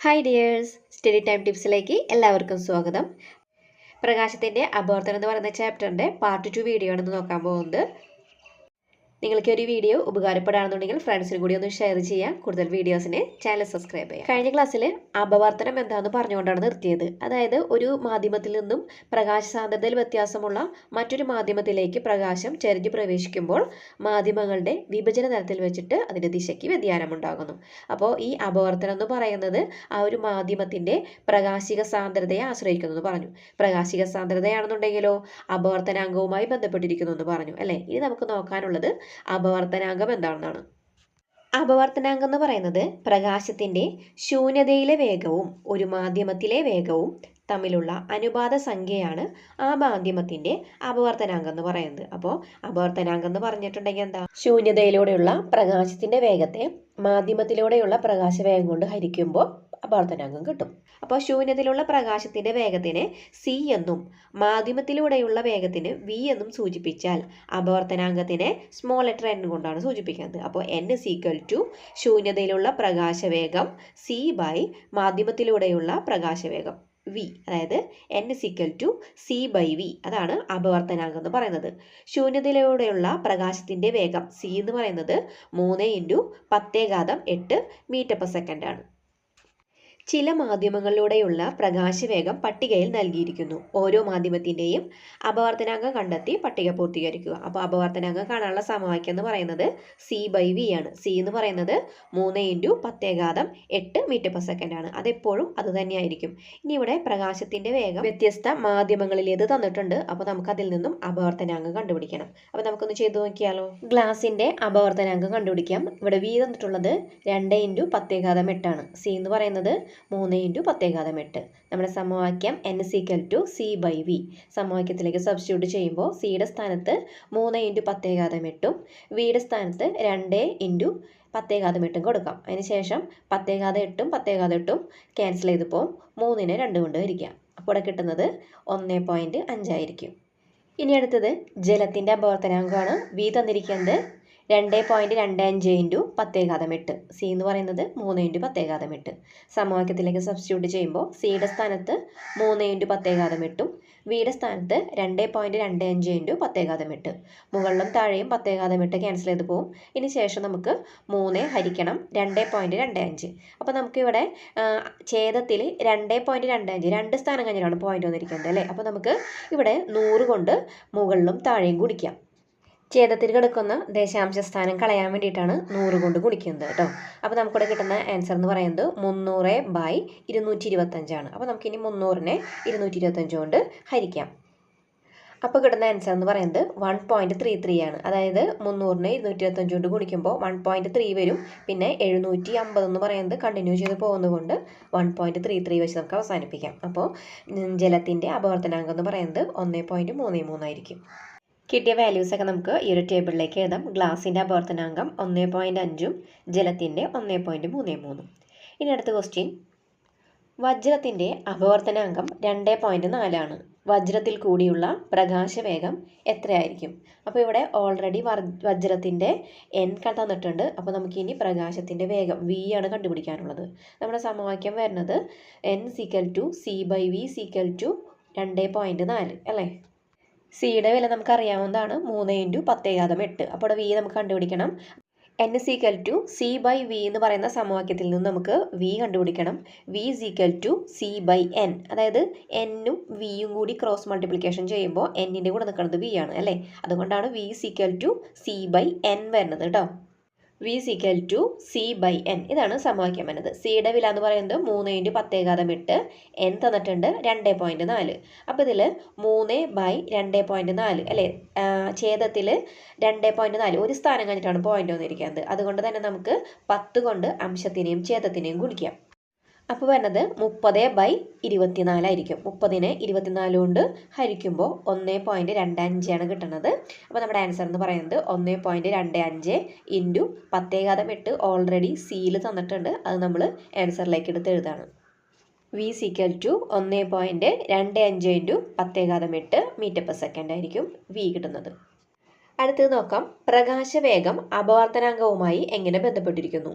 Hi dears study time ടിപ്സിലേക്ക് എല്ലാവർക്കും സ്വാഗതം. പ്രകാശത്തിന്റെ അപവർത്തനം എന്ന് പറയുന്ന ചാപ്റ്ററിന്റെ പാർട്ട് ടു വീഡിയോ ആണ് നോക്കാൻ പോകുന്നത്. നിങ്ങൾക്ക് ഒരു വീഡിയോ ഉപകാരപ്പെടുകയാണെന്നുണ്ടെങ്കിൽ ഫ്രണ്ട്സിന് കൂടി ഒന്ന് ഷെയർ ചെയ്യാം. കൂടുതൽ വീഡിയോസിന് ചാനൽ സബ്സ്ക്രൈബ് ചെയ്യാം. കഴിഞ്ഞ ക്ലാസ്സിൽ അപവർത്തനം എന്താണെന്ന് പറഞ്ഞുകൊണ്ടാണ് നിർത്തിയത്. അതായത് ഒരു മാധ്യമത്തിൽ നിന്നും പ്രകാശ സാന്ദ്രതയിൽ വ്യത്യാസമുള്ള മറ്റൊരു മാധ്യമത്തിലേക്ക് പ്രകാശം ചരിഞ്ഞു പ്രവേശിക്കുമ്പോൾ മാധ്യമങ്ങളുടെ വിഭജന തലത്തിൽ വെച്ചിട്ട് അതിന്റെ ദിശയ്ക്ക് വ്യതിയാനമുണ്ടാകുന്നു. അപ്പോൾ ഈ അപവർത്തനം എന്ന് പറയുന്നത് ആ ഒരു മാധ്യമത്തിന്റെ പ്രകാശിക സാന്ദ്രതയെ ആശ്രയിക്കുന്നു എന്ന് പറഞ്ഞു. പ്രകാശിക സാന്ദ്രതയാണെന്നുണ്ടെങ്കിലോ അപവർത്തനാംഗവുമായി ബന്ധപ്പെട്ടിരിക്കുന്നു എന്ന് പറഞ്ഞു. അല്ലേ? ഇനി നമുക്ക് നോക്കാനുള്ളത് അപവർത്തനാങ്കം എന്താണെന്നാണ്? അപവർത്തനാങ്കം എന്ന് പറയുന്നത് പ്രകാശത്തിന്റെ ശൂന്യതയിലെ വേഗവും ഒരു മാധ്യമത്തിലെ വേഗവും തമ്മിലുള്ള അനുപാത സംഖ്യയാണ് ആ മാധ്യമത്തിന്റെ അപവർത്തനാങ്കം എന്ന് പറയുന്നത്. അപ്പോൾ അപവർത്തനാങ്കം എന്ന് പറഞ്ഞിട്ടുണ്ടെങ്കിൽ എന്താ? ശൂന്യതയിലൂടെയുള്ള പ്രകാശത്തിന്റെ വേഗത്തെ മാധ്യമത്തിലൂടെയുള്ള പ്രകാശവേഗം കൊണ്ട് ഹരിക്കുമ്പോൾ അപവർത്തനാങ്കം കിട്ടും. അപ്പോൾ ശൂന്യത്തിലുള്ള പ്രകാശത്തിന്റെ വേഗത്തിനെ സി എന്നും മാധ്യമത്തിലൂടെയുള്ള വേഗത്തിന് വി എന്നും സൂചിപ്പിച്ചാൽ അപവർത്തനാംഗത്തിനെ സ്മോൾ ലെറ്റർ എൻ കൊണ്ടാണ് സൂചിപ്പിക്കുന്നത്. അപ്പോൾ എൻ ഇസ് ഈക്വൽ ടു ശൂന്യതയിലുള്ള പ്രകാശവേഗം സി ബൈ മാധ്യമത്തിലൂടെയുള്ള പ്രകാശവേഗം വി അതായത് N is equal to C by V അതാണ് അപവർത്തനാംഗം എന്ന് പറയുന്നത്. ശൂന്യതയിലൂടെയുള്ള പ്രകാശത്തിന്റെ വേഗം സി എന്ന് പറയുന്നത് മൂന്ന് ഇന്റു പത്തേഘാതം എട്ട് മീറ്റർ പെർ സെക്കൻഡ് ആണ്. ചില മാധ്യമങ്ങളിലൂടെയുള്ള പ്രകാശവേഗം പട്ടികയിൽ നൽകിയിരിക്കുന്നു. ഓരോ മാധ്യമത്തിന്റെയും അപവർത്തനാങ്കം കണ്ടെത്തി പട്ടിക പൂർത്തീകരിക്കുക. അപ്പോൾ അപവർത്തനാങ്കം കാണാനുള്ള സമവാക്യം എന്ന് പറയുന്നത് സി ബൈ വി ആണ്. സി എന്ന് പറയുന്നത് മൂന്ന് ഇന്റു പത്തേകാതം എട്ട് മീറ്റർ പെർ സെക്കൻഡ് ആണ്. അതെപ്പോഴും അത് തന്നെയായിരിക്കും. ഇനി ഇവിടെ പ്രകാശത്തിന്റെ വേഗം വ്യത്യസ്ത മാധ്യമങ്ങളിലേത് തന്നിട്ടുണ്ട്. അപ്പോൾ നമുക്കതിൽ നിന്നും അപവർത്തനാങ്കം കണ്ടുപിടിക്കണം. അപ്പോൾ നമുക്കൊന്ന് ചെയ്തു നോക്കിയാലോ? ഗ്ലാസിന്റെ അപവർത്തനാങ്കം കണ്ടുപിടിക്കാം. ഇവിടെ വി തന്നിട്ടുള്ളത് രണ്ട് ഇന്റു പത്തേകാതം എട്ടാണ് സി എന്ന് പറയുന്നത് മൂന്ന് ഇന്റു പത്തേഘാതം എട്ട്. നമ്മുടെ സമവാക്യം N is equal to C by V സമവാക്യത്തിലേക്ക് സബ്സ്റ്റിറ്റ്യൂട്ട് ചെയ്യുമ്പോൾ സിയുടെ സ്ഥാനത്ത് മൂന്ന് ഇന്റു പത്തേഘാതം എട്ടും വിയുടെ സ്ഥാനത്ത് രണ്ട് ഇന്റു പത്തേഘാതം എട്ടും കൊടുക്കാം. അതിനുശേഷം പത്തേഘാതം എട്ടും പത്തേഘാതം എട്ടും ക്യാൻസൽ ചെയ്ത് പോകും മൂന്നിനെ രണ്ട് കൊണ്ട് വരിക്കാം അപ്പോൾ ഇവിടെ കിട്ടുന്നത് ഒന്ന് പോയിന്റ് അഞ്ചായിരിക്കും ഇനി അടുത്തത് ജലത്തിന്റെ അപവർത്തനാങ്കമാണ്. വി തന്നിരിക്കുന്നത് രണ്ട് പോയിന്റ് രണ്ട് അഞ്ച് ഇന്റു പത്തേകാതം എട്ട് സി എന്ന് പറയുന്നത് മൂന്ന് ഇന്റു പത്തേഘാതം എട്ട് സമവാക്യത്തിലേക്ക് സബ്സ്റ്റിറ്റ്യൂട്ട് ചെയ്യുമ്പോൾ സിയുടെ സ്ഥാനത്ത് മൂന്ന് ഇന്റു പത്തേകാതം എട്ടും വിയുടെ സ്ഥാനത്ത് രണ്ട് പോയിന്റ് രണ്ട് അഞ്ച് ഇന്റു പത്തേഘാതം എട്ട് മുകളിലും താഴെയും പത്തേകാതം എട്ട് ക്യാൻസൽ ചെയ്ത് പോകും ഇനി ശേഷം നമുക്ക് മൂന്ന് ഹരിക്കണം രണ്ട് പോയിന്റ് രണ്ട് അഞ്ച്. അപ്പോൾ നമുക്കിവിടെ ഛേദത്തിൽ രണ്ട് പോയിന്റ് രണ്ട് അഞ്ച് രണ്ട് സ്ഥാനം കഴിഞ്ഞിട്ടാണ് പോയിന്റ് വന്നിരിക്കുന്നത് അല്ലേ? അപ്പോൾ നമുക്ക് ഇവിടെ നൂറ് കൊണ്ട് മുകളിലും താഴെയും കുടിക്കാം ഛേദത്തിൽ കിടക്കുന്ന ദശാംശ സ്ഥാനം കളയാൻ വേണ്ടിയിട്ടാണ് നൂറ് കൊണ്ട് ഗുണിക്കുന്നത് കേട്ടോ. അപ്പോൾ നമുക്കിവിടെ കിട്ടുന്ന ആൻസർ എന്ന് പറയുന്നത് മുന്നൂറ് ബൈ ഇരുന്നൂറ്റി ഇരുപത്തഞ്ചാണ് അപ്പോൾ നമുക്കിനി മുന്നൂറിനെ ഇരുന്നൂറ്റി ഇരുപത്തഞ്ച് കൊണ്ട് ഹരിക്കാം. അപ്പോൾ കിട്ടുന്ന ആൻസർ എന്ന് പറയുന്നത് വൺ പോയിന്റ് ത്രീ ത്രീ ആണ്. അതായത് മുന്നൂറിനെ ഇരുന്നൂറ്റി ഇരുപത്തഞ്ച് കൊണ്ട് ഗുണിക്കുമ്പോൾ വൺ പോയിന്റ് ത്രീ വരും. പിന്നെ എഴുന്നൂറ്റി അമ്പത് എന്ന് പറയുന്നത് കണ്ടിന്യൂ ചെയ്ത് പോകുന്നതുകൊണ്ട് വൺ പോയിന്റ് ത്രീ ത്രീ വെച്ച് നമുക്ക് അവസാനിപ്പിക്കാം. അപ്പോൾ ജലത്തിന്റെ അപവർത്തനാങ്കം എന്ന് പറയുന്നത് ഒന്ന് പോയിന്റ് മൂന്ന് മൂന്നായിരിക്കും കിട്ടിയ വാല്യൂസ് ഒക്കെ നമുക്ക് ഈ ഒരു ടേബിളിലേക്ക് എഴുതാം. ഗ്ലാസിന്റെ അപവർത്തനാങ്കം ഒന്ന് പോയിന്റ് അഞ്ചും ജലത്തിന്റെ ഒന്ന് പോയിന്റ് മൂന്ന് മൂന്നും. ഇനി അടുത്ത ക്വസ്റ്റ്യൻ വജ്രത്തിന്റെ അപവർത്തനാങ്കം രണ്ട് പോയിന്റ് നാലാണ്. വജ്രത്തിൽ കൂടിയുള്ള പ്രകാശവേഗം എത്രയായിരിക്കും? അപ്പോൾ ഇവിടെ ഓൾറെഡി വജ്രത്തിന്റെ എൻ തന്നിട്ടുണ്ട്. അപ്പോൾ നമുക്കിനി പ്രകാശത്തിന്റെ വേഗം വി ആണ് കണ്ടുപിടിക്കാനുള്ളത്. നമ്മുടെ സമവാക്യം വരുന്നത് N is equal to C by V is equal to രണ്ട് പോയിന്റ് നാല് അല്ലേ? സിയുടെ വില നമുക്ക് അറിയാവുന്നതാണ് മൂന്ന് ഇന്റു പത്ത് ഏകാദം എട്ട്. അപ്പോൾ വി നമുക്ക് കണ്ടുപിടിക്കണം. N is equal to C by V എന്ന് പറയുന്ന സമവാക്യത്തിൽ നിന്ന് നമുക്ക് വി കണ്ടുപിടിക്കണം. V is equal to C by N അതായത് എന്നും വിയും കൂടി ക്രോസ് മൾട്ടിപ്ലിക്കേഷൻ ചെയ്യുമ്പോൾ എന്നിന്റെ കൂടെ നിൽക്കുന്നത് വി ആണ് അല്ലേ? അതുകൊണ്ടാണ് V is equal to C by N വരുന്നത് കേട്ടോ. V equal to C by N ഇതാണ് സമവാക്യം വരുന്നത് സിയുടെ വില എന്ന് പറയുന്നത് മൂന്ന് ഇന്റു പത്തേകാതം ഇട്ട് എൻ തന്നിട്ടുണ്ട് രണ്ട് പോയിന്റ് നാല്. അപ്പോൾ ഇതിൽ മൂന്ന് ബൈ രണ്ട് പോയിന്റ് നാല് അല്ലേ? ഛേദത്തിൽ രണ്ട് പോയിന്റ് നാല്. ഒരു സ്ഥാനം കഴിഞ്ഞിട്ടാണ് പോയിന്റ് വന്നിരിക്കുന്നത്. അതുകൊണ്ട് തന്നെ നമുക്ക് പത്ത് കൊണ്ട് അംശത്തിനെയും ഛേദത്തിനെയും ഗുണിക്കാം. അപ്പോൾ വരുന്നത് മുപ്പത് ബൈ ഇരുപത്തിനാലായിരിക്കും മുപ്പതിനെ ഇരുപത്തിനാല് കൊണ്ട് ഹരിക്കുമ്പോൾ ഒന്ന് പോയിന്റ് രണ്ട് അഞ്ചാണ് കിട്ടുന്നത് അപ്പോൾ നമ്മുടെ ആൻസർ എന്ന് പറയുന്നത് ഒന്ന് പോയിന്റ് രണ്ട് അഞ്ച് ഇന്റു പത്തേകാതം എട്ട് ഓൾറെഡി സിയിൽ തന്നിട്ടുണ്ട്. അത് നമ്മൾ ആൻസറിലേക്ക് എടുത്ത് എഴുതാണ്. വി സിക്കൽ ടു ഒന്ന് പോയിന്റ് രണ്ട് അഞ്ച് ഇന്റു പത്തേകാതം എട്ട് മീറ്റർ പെർ സെക്കൻഡ് ആയിരിക്കും വി കിട്ടുന്നത്. അടുത്തത് നോക്കാം. പ്രകാശവേഗം അപവർത്തനാംഗവുമായി എങ്ങനെ ബന്ധപ്പെട്ടിരിക്കുന്നു?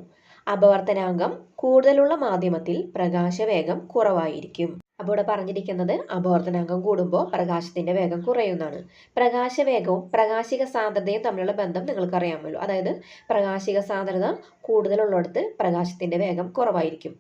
അപവർത്തനാങ്കം കൂടുതലുള്ള മാധ്യമത്തിൽ പ്രകാശവേഗം കുറവായിരിക്കും. അപ്പോൾ ഇവിടെ പറഞ്ഞിരിക്കുന്നത് അപവർത്തനാങ്കം കൂടുമ്പോൾ പ്രകാശത്തിന്റെ വേഗം കുറയുന്നതാണ്. പ്രകാശവേഗവും പ്രകാശിക സാന്ദ്രതയും തമ്മിലുള്ള ബന്ധം നിങ്ങൾക്കറിയാമല്ലോ. അതായത് പ്രകാശിക സാന്ദ്രത കൂടുതലുള്ളിടത്ത് പ്രകാശത്തിന്റെ വേഗം കുറവായിരിക്കും.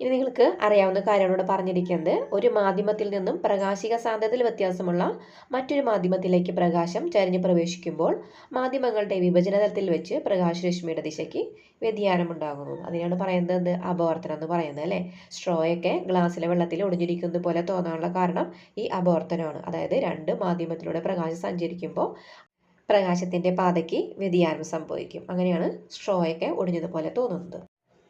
ഇനി നിങ്ങൾക്ക് അറിയാവുന്ന കാര്യങ്ങളോട് പറഞ്ഞിരിക്കുന്നത് ഒരു മാധ്യമത്തിൽ നിന്നും പ്രകാശിക സാന്ദ്രതയിൽ വ്യത്യാസമുള്ള മറ്റൊരു മാധ്യമത്തിലേക്ക് പ്രകാശം ചരിഞ്ഞ് പ്രവേശിക്കുമ്പോൾ മാധ്യമങ്ങളുടെ വിഭജന തലത്തിൽ വെച്ച് പ്രകാശരശ്മിയുടെ ദിശയ്ക്ക് വ്യതിയാനമുണ്ടാകുന്നു. അതിനാണ് പറയുന്നത് അപവർത്തനം എന്ന് പറയുന്നത് അല്ലേ? സ്ട്രോയൊക്കെ ഗ്ലാസ്സിലെ വെള്ളത്തിൽ ഒടിഞ്ഞിരിക്കുന്നത് പോലെ തോന്നാനുള്ള കാരണം ഈ അപവർത്തനമാണ്. അതായത് രണ്ട് മാധ്യമത്തിലൂടെ പ്രകാശം സഞ്ചരിക്കുമ്പോൾ പ്രകാശത്തിന്റെ പാതയ്ക്ക് വ്യതിയാനം സംഭവിക്കും. അങ്ങനെയാണ് സ്ട്രോയൊക്കെ ഒടിഞ്ഞതുപോലെ തോന്നുന്നത്.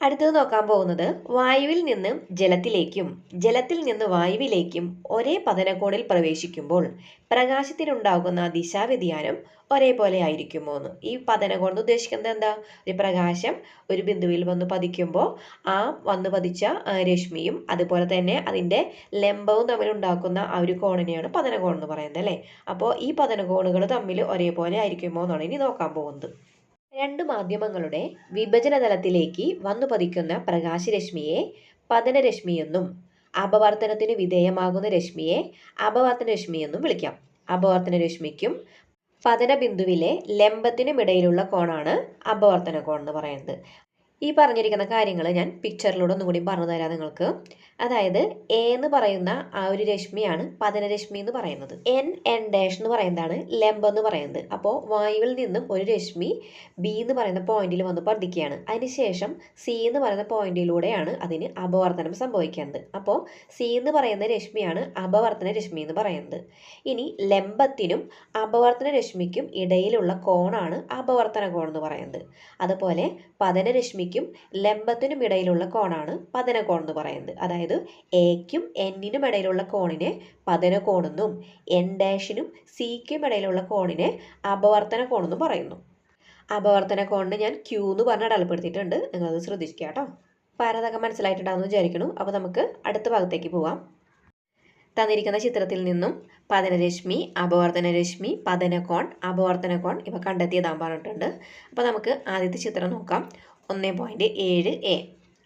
അടുത്തത് നോക്കാൻ പോകുന്നത് വായുവിൽ നിന്ന് ജലത്തിലേക്കും ജലത്തിൽ നിന്ന് വായുവിലേക്കും ഒരേ പതനകോണിൽ പ്രവേശിക്കുമ്പോൾ പ്രകാശത്തിനുണ്ടാകുന്ന ദിശാവ്യതിയാനം ഒരേപോലെ ആയിരിക്കുമോ എന്ന്. ഈ പതനകോൺ എന്ന് ഉദ്ദേശിക്കുന്നത് എന്താ? ഒരു പ്രകാശം ഒരു ബിന്ദുവിൽ വന്ന് പതിക്കുമ്പോൾ ആ വന്ന് പതിച്ച രശ്മിയും അതുപോലെ തന്നെ അതിന്റെ ലംബവും തമ്മിൽ ഉണ്ടാക്കുന്ന ആ ഒരു കോണിനെയാണ് പതനകോൺ എന്ന് പറയുന്നത് അല്ലേ? അപ്പോൾ ഈ പതനകോണുകൾ തമ്മിൽ ഒരേപോലെ ആയിരിക്കുമോ എന്നാണ് ഇനി നോക്കാൻ പോകുന്നത്. രണ്ട് മാധ്യമങ്ങളുടെ വിഭജന തലത്തിലേക്ക് വന്നു പതിക്കുന്ന പ്രകാശരശ്മിയെ പതനരശ്മിയെന്നും അപവർത്തനത്തിന് വിധേയമാകുന്ന രശ്മിയെ അപവർത്തനരശ്മിയെന്നും വിളിക്കാം. അപവർത്തനരശ്മിക്കും പതന ബിന്ദുവിലെ ലംബത്തിനുമിടയിലുള്ള കോണാണ് അപവർത്തന കോൺ എന്ന് പറയുന്നത്. ഈ പറഞ്ഞിരിക്കുന്ന കാര്യങ്ങൾ ഞാൻ പിക്ചറിലൂടെ ഒന്നുകൂടി പറഞ്ഞു തരാം നിങ്ങൾക്ക്. അതായത് എ എന്ന് പറയുന്ന ആ ഒരു രശ്മിയാണ് പതനരശ്മി എന്ന് പറയുന്നത്. എൻ എൻ ഡാഷ് എന്ന് പറയുന്നതാണ് ലംബം എന്ന് പറയുന്നത്. അപ്പോൾ വായുവിൽ നിന്നും ഒരു രശ്മി ബി എന്ന് പറയുന്ന പോയിന്റിൽ വന്ന് പതിക്കുകയാണ് അതിനുശേഷം സി എന്ന് പറയുന്ന പോയിന്റിലൂടെയാണ് അതിന് അപവർത്തനം സംഭവിക്കുന്നത്. അപ്പോൾ സി എന്ന് പറയുന്ന രശ്മിയാണ് അപവർത്തന രശ്മി എന്ന് പറയുന്നത്. ഇനി ലംബത്തിനും അപവർത്തന രശ്മിക്കും ഇടയിലുള്ള കോണാണ് അപവർത്തന കോൺ എന്ന് പറയുന്നത്. അതുപോലെ പതനരശ്മിക്കും ലംബത്തിനും ഇടയിലുള്ള കോണാണ് പതനകോൺ എന്ന് പറയുന്നത്. അതായത് എക്കും എന്നിനും ഇടയിലുള്ള കോണിനെ പതനകോണെന്നും എൻ ഡാഷിനും സിക്കും ഇടയിലുള്ള കോണിനെ അപവർത്തന കോണെന്നും പറയുന്നു. അപവർത്തന കോണിന് ഞാൻ ക്യൂ എന്ന് പറഞ്ഞ് അടയാളപ്പെടുത്തിയിട്ടുണ്ട്. നിങ്ങളത് ശ്രദ്ധിക്കുക കേട്ടോ. പാരതൊക്കെ മനസ്സിലായിട്ടുണ്ടാകുമെന്ന് വിചാരിക്കുന്നു. അപ്പോൾ നമുക്ക് അടുത്ത ഭാഗത്തേക്ക് പോവാം. തന്നിരിക്കുന്ന ചിത്രത്തിൽ നിന്നും പതനരശ്മി അപവർത്തനരശ്മി പതനകോൺ അപവർത്തനകോൺ ഇവ കണ്ടെത്തിയതാൻ പറഞ്ഞിട്ടുണ്ട്. അപ്പോൾ നമുക്ക് ആദ്യത്തെ ചിത്രം നോക്കാം. ഒന്ന് പോയിന്റ് ഏഴ് എ.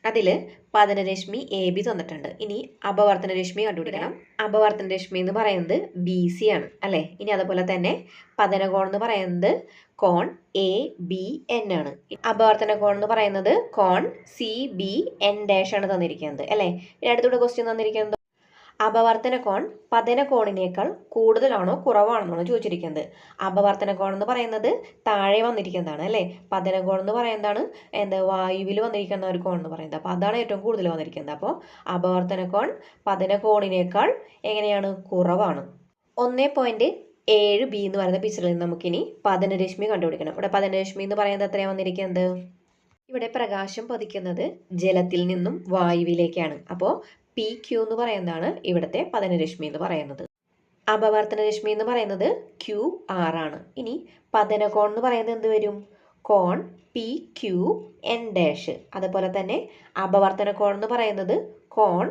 അതിൽ പതനരശ്മി എ ബി തന്നിട്ടുണ്ട്. ഇനി അപവർത്തന രശ്മി കണ്ടുപിടിക്കണം. അപവർത്തന രശ്മി എന്ന് പറയുന്നത് ബി സി ആണ് അല്ലേ? ഇനി അതുപോലെ തന്നെ പതനകോൺ എന്ന് പറയുന്നത് കോൺ എ ബി എൻ ആണ്. അപവർത്തന കോൺ എന്ന് പറയുന്നത് കോൺ സി ബി എൻ ഡാഷ് ആണ് തന്നിരിക്കുന്നത് അല്ലേ? ഇനി അടുത്തൂടെ ക്വസ്റ്റ്യൻ തന്നിരിക്കുന്നത് അപവർത്തന കോൺ പതന കോണിനേക്കാൾ കൂടുതലാണോ കുറവാണെന്നാണ് ചോദിച്ചിരിക്കുന്നത്. അപവർത്തന കോൺ എന്ന് പറയുന്നത് താഴെ വന്നിരിക്കുന്നതാണ് അല്ലേ? പതന കോൺ എന്ന് പറയുന്നതാണ് എന്താ വായുവിൽ വന്നിരിക്കുന്ന ഒരു കോൺ എന്ന് പറയുന്നത്. അപ്പോൾ അതാണ് ഏറ്റവും കൂടുതൽ വന്നിരിക്കുന്നത്. അപ്പോൾ അപവർത്തന കോൺ പതന കോണിനേക്കാൾ എങ്ങനെയാണ്? കുറവാണ്. ഒന്നേ പോയിന്റ് ഏഴ് ബി എന്ന് പറയുന്ന പിക്ചറിൽ നിന്ന് നമുക്കിനി പതനരശ്മി കണ്ടുപിടിക്കണം. ഇവിടെ പതനരശ്മി എന്ന് പറയുന്നത് എത്രയാണ് വന്നിരിക്കുന്നത്? ഇവിടെ പ്രകാശം പതിക്കുന്നത് ജലത്തിൽ നിന്നും വായുവിലേക്കാണ്. അപ്പോൾ പി ക്യു എന്ന് പറയുന്നതാണ് ഇവിടുത്തെ പതനരശ്മി എന്ന് പറയുന്നത്. അപവർത്തന രശ്മി എന്ന് പറയുന്നത് ക്യു ആർ ആണ്. ഇനി പതനകോൺ എന്ന് പറയുന്നത് എന്ത് വരും? കോൺ പി ക്യു എൻ ഡാഷ് അതുപോലെ തന്നെ അപവർത്തന കോൺ എന്ന് പറയുന്നത് കോൺ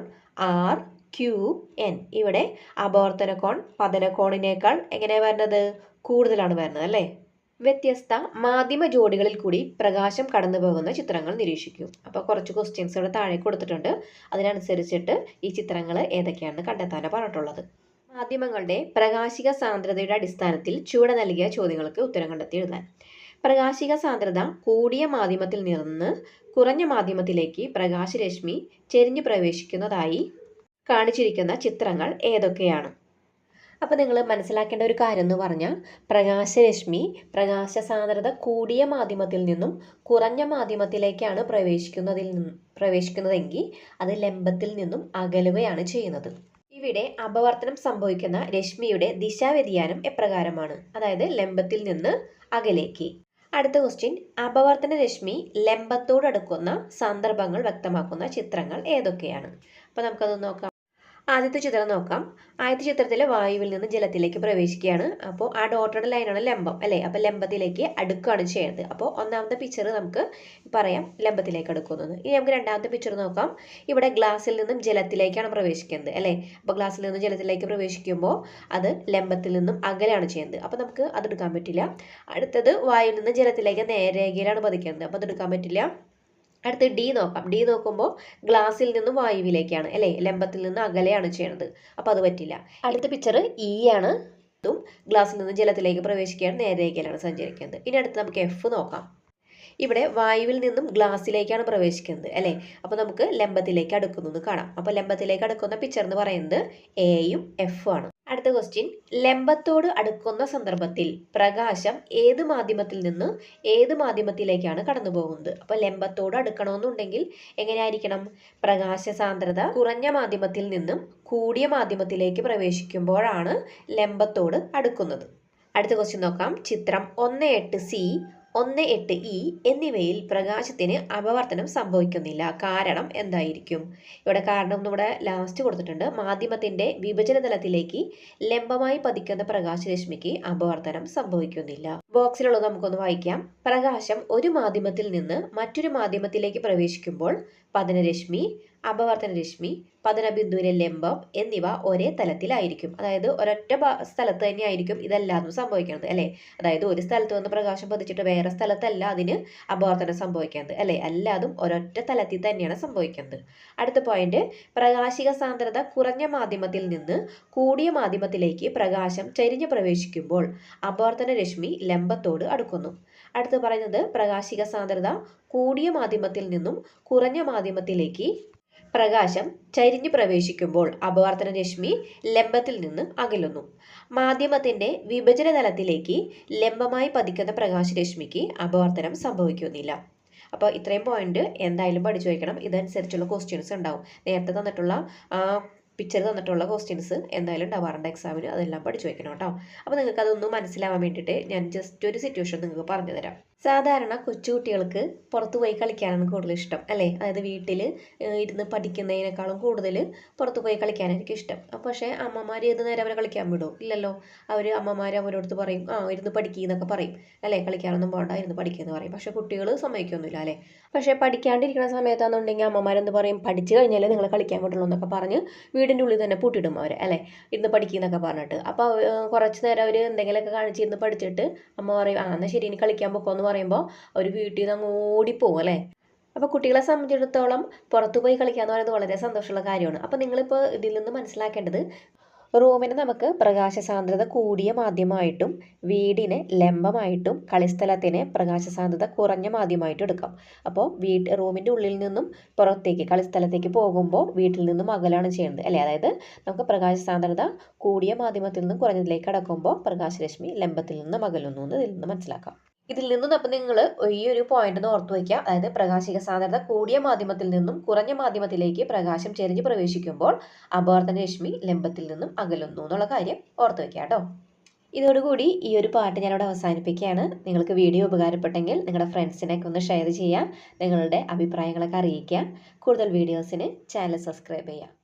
ആർ ക്യു എൻ ഇവിടെ അപവർത്തന കോൺ പതനകോണിനേക്കാൾ എങ്ങനെയാണ് വരുന്നത്? കൂടുതലാണ് വരുന്നത് അല്ലേ? വ്യത്യസ്ത മാധ്യമ ജോഡികളിൽ കൂടി പ്രകാശം കടന്നു പോകുന്ന ചിത്രങ്ങൾ നിരീക്ഷിക്കൂ. അപ്പോൾ കുറച്ച് ക്വസ്റ്റ്യൻസ് ഇവിടെ താഴെ കൊടുത്തിട്ടുണ്ട്. അതിനനുസരിച്ചിട്ട് ഈ ചിത്രങ്ങൾ ഏതൊക്കെയാണെന്ന് കണ്ടെത്താനാണ് പറഞ്ഞിട്ടുള്ളത്. മാധ്യമങ്ങളുടെ പ്രകാശിക സാന്ദ്രതയുടെ അടിസ്ഥാനത്തിൽ ചുവടെ നൽകിയ ചോദ്യങ്ങൾക്ക് ഉത്തരം കണ്ടെത്തി എഴുതാൻ പ്രകാശിക സാന്ദ്രത കൂടിയ മാധ്യമത്തിൽ നിന്ന് കുറഞ്ഞ മാധ്യമത്തിലേക്ക് പ്രകാശരശ്മി ചെരിഞ്ഞു പ്രവേശിക്കുന്നതായി കാണിച്ചിരിക്കുന്ന ചിത്രങ്ങൾ ഏതൊക്കെയാണ്? അപ്പോൾ നിങ്ങൾ മനസ്സിലാക്കേണ്ട ഒരു കാര്യം എന്ന് പറഞ്ഞാൽ പ്രകാശരശ്മി പ്രകാശ സാന്ദ്രത കൂടിയ മാധ്യമത്തിൽ നിന്നും കുറഞ്ഞ മാധ്യമത്തിലേക്കാണ് പ്രവേശിക്കുന്നതിൽ നിന്ന് പ്രവേശിക്കുന്നതെങ്കിൽ അത് ലംബത്തിൽ നിന്നും അകലുകയാണ് ചെയ്യുന്നത്. ഇവിടെ അപവർത്തനം സംഭവിക്കുന്ന രശ്മിയുടെ ദിശാവ്യതിയാനം എപ്രകാരമാണ്? അതായത് ലംബത്തിൽ നിന്ന് അകലേക്ക്. അടുത്ത ക്വസ്റ്റ്യൻ അപവർത്തന രശ്മി ലംബത്തോടടുക്കുന്ന സന്ദർഭങ്ങൾ വ്യക്തമാക്കുന്ന ചിത്രങ്ങൾ ഏതൊക്കെയാണ്? അപ്പോൾ നമുക്കത് നോക്കാം. ആദ്യത്തെ ചിത്രം നോക്കാം. ആദ്യത്തെ ചിത്രത്തിൽ വായുവിൽ നിന്ന് ജലത്തിലേക്ക് പ്രവേശിക്കുകയാണ്. അപ്പോൾ ആ ഡോട്ടഡ് ലൈനാണ് ലംബം അല്ലേ? അപ്പോൾ ലംബത്തിലേക്ക് അടുക്കുകയാണ് ചെയ്യുന്നത്. അപ്പോൾ ഒന്നാമത്തെ പിക്ചർ നമുക്ക് പറയാം ലംബത്തിലേക്ക് അടുക്കുന്നത് ഇനി നമുക്ക് രണ്ടാമത്തെ പിക്ചർ നോക്കാം. ഇവിടെ ഗ്ലാസ്സിൽ നിന്നും ജലത്തിലേക്കാണ് പ്രവേശിക്കുന്നത് അല്ലേ? അപ്പോൾ ഗ്ലാസ്സിൽ നിന്നും ജലത്തിലേക്ക് പ്രവേശിക്കുമ്പോൾ അത് ലംബത്തിൽ നിന്നും അകലെയാണ് ചെയ്യുന്നത്. അപ്പോൾ നമുക്ക് അതെടുക്കാൻ പറ്റില്ല. അടുത്തത് വായുവിൽ നിന്ന് ജലത്തിലേക്ക് നേരേഖയിലാണ് പതിക്കുന്നത്. അപ്പോൾ അതെടുക്കാൻ പറ്റില്ല. അടുത്ത് ഡി നോക്കാം. ഡി നോക്കുമ്പോൾ ഗ്ലാസിൽ നിന്ന് വായുവിലേക്കാണ് അല്ലേ? ലംബത്തിൽ നിന്ന് അകലെയാണ് ചെയ്യണത്. അപ്പോൾ അത് പറ്റില്ല. അടുത്ത പിക്ചർ ഇ ആണ്. ഇതും ഗ്ലാസ്സിൽ നിന്ന് ജലത്തിലേക്ക് പ്രവേശിക്കുകയാണ് നേരേക്കലാണ് സഞ്ചരിക്കുന്നത്. ഇനി അടുത്ത് നമുക്ക് എഫ് നോക്കാം. ഇവിടെ വായുവിൽ നിന്നും ഗ്ലാസ്സിലേക്കാണ് പ്രവേശിക്കുന്നത് അല്ലേ? അപ്പോൾ നമുക്ക് ലംബത്തിലേക്ക് അടുക്കുന്നു കാണാം. അപ്പോൾ ലംബത്തിലേക്ക് അടുക്കുന്ന പിക്ചർ എന്ന് പറയുന്നത് എയും എഫും ആണ്. അടുത്ത ക്വസ്റ്റ്യൻ ലംബത്തോട് അടുക്കുന്ന സന്ദർഭത്തിൽ പ്രകാശം ഏത് മാധ്യമത്തിൽ നിന്ന് ഏത് മാധ്യമത്തിലേക്കാണ് കടന്നു പോകുന്നത് അപ്പോൾ ലംബത്തോട് അടുക്കണമെന്നുണ്ടെങ്കിൽ എങ്ങനെയായിരിക്കണം? പ്രകാശ സാന്ദ്രത കുറഞ്ഞ മാധ്യമത്തിൽ നിന്നും കൂടിയ മാധ്യമത്തിലേക്ക് പ്രവേശിക്കുമ്പോഴാണ് ലംബത്തോട് അടുക്കുന്നത്. അടുത്ത ക്വസ്റ്റ്യൻ നോക്കാം. ചിത്രം ഒന്ന് എട്ട് സി ഒന്ന് എട്ട് ഇ എന്നിവയിൽ പ്രകാശത്തിന് അപവർത്തനം സംഭവിക്കുന്നില്ല. കാരണം എന്തായിരിക്കും? ഇവിടെ കാരണം നമ്മുടെ ലാസ്റ്റ് കൊടുത്തിട്ടുണ്ട്. മാധ്യമത്തിന്റെ വിഭജന തലത്തിലേക്ക് ലംബമായി പതിക്കുന്ന പ്രകാശരശ്മിക്ക് അപവർത്തനം സംഭവിക്കുന്നില്ല. ബോക്സിലുള്ളത് നമുക്കൊന്ന് വായിക്കാം. പ്രകാശം ഒരു മാധ്യമത്തിൽ നിന്ന് മറ്റൊരു മാധ്യമത്തിലേക്ക് പ്രവേശിക്കുമ്പോൾ പതനരശ്മി അപവർത്തന രശ്മി പതനബിന്ദുവിലെ ലംബം എന്നിവ ഒരേ തലത്തിലായിരിക്കും. അതായത് ഒരൊറ്റ സ്ഥലത്ത് തന്നെയായിരിക്കും ഇതെല്ലാം സംഭവിക്കുന്നത് അല്ലേ? അതായത് ഒരു സ്ഥലത്ത് നിന്ന് പ്രകാശം പതിച്ചിട്ട് വേറെ സ്ഥലത്തല്ല അതിന് അപവർത്തനം സംഭവിക്കുന്നത് അല്ലേ? എല്ലാതും ഒരൊറ്റ തലത്തിൽ തന്നെയാണ് സംഭവിക്കുന്നത്. അടുത്ത പോയിന്റ് പ്രകാശിക സാന്ദ്രത കുറഞ്ഞ മാധ്യമത്തിൽ നിന്ന് കൂടിയ മാധ്യമത്തിലേക്ക് പ്രകാശം ചരിഞ്ഞു പ്രവേശിക്കുമ്പോൾ അപവർത്തന രശ്മി ലംബത്തോട് അടുക്കുന്നു. അടുത്ത് പറയുന്നത് പ്രകാശിക സാന്ദ്രത കൂടിയ മാധ്യമത്തിൽ നിന്നും കുറഞ്ഞ മാധ്യമത്തിലേക്ക് പ്രകാശം ചരിഞ്ഞു പ്രവേശിക്കുമ്പോൾ അപവർത്തന രശ്മി ലംബത്തിൽ നിന്ന് അകലുന്നു. മാധ്യമത്തിന്റെ വിഭജന തലത്തിലേക്ക് ലംബമായി പതിക്കുന്ന പ്രകാശരശ്മിക്ക് അപവർത്തനം സംഭവിക്കുന്നില്ല. അപ്പോൾ ഇത്രയും പോയിന്റ് എന്തായാലും പഠിച്ചു വയ്ക്കണം ഇതനുസരിച്ചുള്ള ക്വസ്റ്റ്യൻസ് ഉണ്ടാവും. നേരത്തെ തന്നിട്ടുള്ള പിക്ചർ തന്നിട്ടുള്ള ക്വസ്റ്റ്യൻസ് എന്തായാലും ഉണ്ടാവാറുണ്ട് എക്സാമിന് അതെല്ലാം പഠിച്ചു വയ്ക്കണം കേട്ടോ. അപ്പോൾ നിങ്ങൾക്ക് അതൊന്നും മനസ്സിലാവാൻ വേണ്ടിയിട്ട് ഞാൻ ജസ്റ്റ് ഒരു സിറ്റുവേഷൻ നിങ്ങൾക്ക് പറഞ്ഞു തരാം സാധാരണ കൊച്ചുകുട്ടികൾക്ക് പുറത്തു പോയി കളിക്കാനാണ് കൂടുതൽ ഇഷ്ടം അല്ലേ? അതായത് വീട്ടിൽ ഇരുന്ന് പഠിക്കുന്നതിനേക്കാളും കൂടുതൽ പുറത്തു പോയി കളിക്കാനായിരിക്കും ഇഷ്ടം. പക്ഷേ അമ്മമാർ ഏത് നേരം അവരെ കളിക്കാൻ വിടും? ഇല്ലല്ലോ. അവർ അമ്മമാർ അവരോടത്ത് പറയും ആ ഇരുന്ന് പഠിക്കുന്നൊക്കെ പറയും അല്ലേ? കളിക്കാനൊന്നും പോകണ്ട ഇരുന്ന് പഠിക്കുമെന്ന് പറയും. പക്ഷേ കുട്ടികൾ സമ്മതിക്കൊന്നുമില്ല അല്ലേ? പക്ഷേ പഠിക്കാണ്ടിരിക്കുന്ന സമയത്താണെന്നുണ്ടെങ്കിൽ അമ്മമാരെന്ത് പറയും? പഠിച്ചു കഴിഞ്ഞാലേ നിങ്ങൾ കളിക്കാൻ വിടുള്ളൂ എന്നൊക്കെ പറഞ്ഞ് വീടിന്റെ ഉള്ളിൽ തന്നെ പൂട്ടിടും അവരെ അല്ലേ? ഇരുന്ന് പഠിക്കുന്നൊക്കെ പറഞ്ഞിട്ട്. അപ്പോൾ കുറച്ച് നേരം അവർ എന്തെങ്കിലുമൊക്കെ കാണിച്ചിരുന്ന് പഠിച്ചിട്ട് അമ്മ പറയും ആ എന്നാൽ ശരി ഇനി കളിക്കാൻ പോക്കോന്ന് പറയുമ്പോൾ അവർ വീട്ടിൽ നിന്ന് അങ്ങ് പോകും അല്ലേ? അപ്പോൾ കുട്ടികളെ സംബന്ധിച്ചിടത്തോളം പുറത്തു പോയി കളിക്കുക എന്ന് പറയുന്നത് വളരെ സന്തോഷമുള്ള കാര്യമാണ്. അപ്പോൾ നിങ്ങളിപ്പോൾ ഇതിൽ നിന്ന് മനസ്സിലാക്കേണ്ടത് റൂമിന് നമുക്ക് പ്രകാശ സാന്ദ്രത കൂടിയ മാധ്യമമായിട്ടും വീടിനെ ലംബമായിട്ടും കളിസ്ഥലത്തിന് പ്രകാശ സാന്ദ്രത കുറഞ്ഞ മാധ്യമമായിട്ടും എടുക്കാം. അപ്പോൾ വീട്ട് റൂമിന്റെ ഉള്ളിൽ നിന്നും പുറത്തേക്ക് കളിസ്ഥലത്തേക്ക് പോകുമ്പോൾ വീട്ടിൽ നിന്നും അകലാണ് ചെയ്യുന്നത് അല്ലേ? അതായത് നമുക്ക് പ്രകാശ സാന്ദ്രത കൂടിയ മാധ്യമത്തിൽ നിന്നും കുറഞ്ഞതിലേക്ക് കടക്കുമ്പോൾ പ്രകാശരശ്മി ലംബത്തിൽ നിന്നും അകലുന്നു എന്ന് ഇതിൽ നിന്ന് മനസ്സിലാക്കാം. ഇതിൽ നിന്നും അപ്പം നിങ്ങൾ ഈ ഒരു പോയിന്റ് ഓർത്തു വയ്ക്കുക. അതായത് പ്രകാശിക സാന്ദ്രത കൂടിയ മാധ്യമത്തിൽ നിന്നും കുറഞ്ഞ മാധ്യമത്തിലേക്ക് പ്രകാശം ചെരിഞ്ഞ് പ്രവേശിക്കുമ്പോൾ അപവർത്തന രശ്മി ലംബത്തിൽ നിന്നും അകലുന്നു എന്നുള്ള കാര്യം ഓർത്തു വയ്ക്കുക കേട്ടോ. ഇതോടുകൂടി ഈ ഒരു പാട്ട് ഞാനിവിടെ അവസാനിപ്പിക്കുകയാണ്. നിങ്ങൾക്ക് വീഡിയോ ഉപകാരപ്പെട്ടെങ്കിൽ നിങ്ങളുടെ ഫ്രണ്ട്സിനൊക്കെ ഒന്ന് ഷെയർ ചെയ്യാം നിങ്ങളുടെ അഭിപ്രായങ്ങളൊക്കെ അറിയിക്കുക. കൂടുതൽ വീഡിയോസിന് ചാനൽ സബ്സ്ക്രൈബ് ചെയ്യാം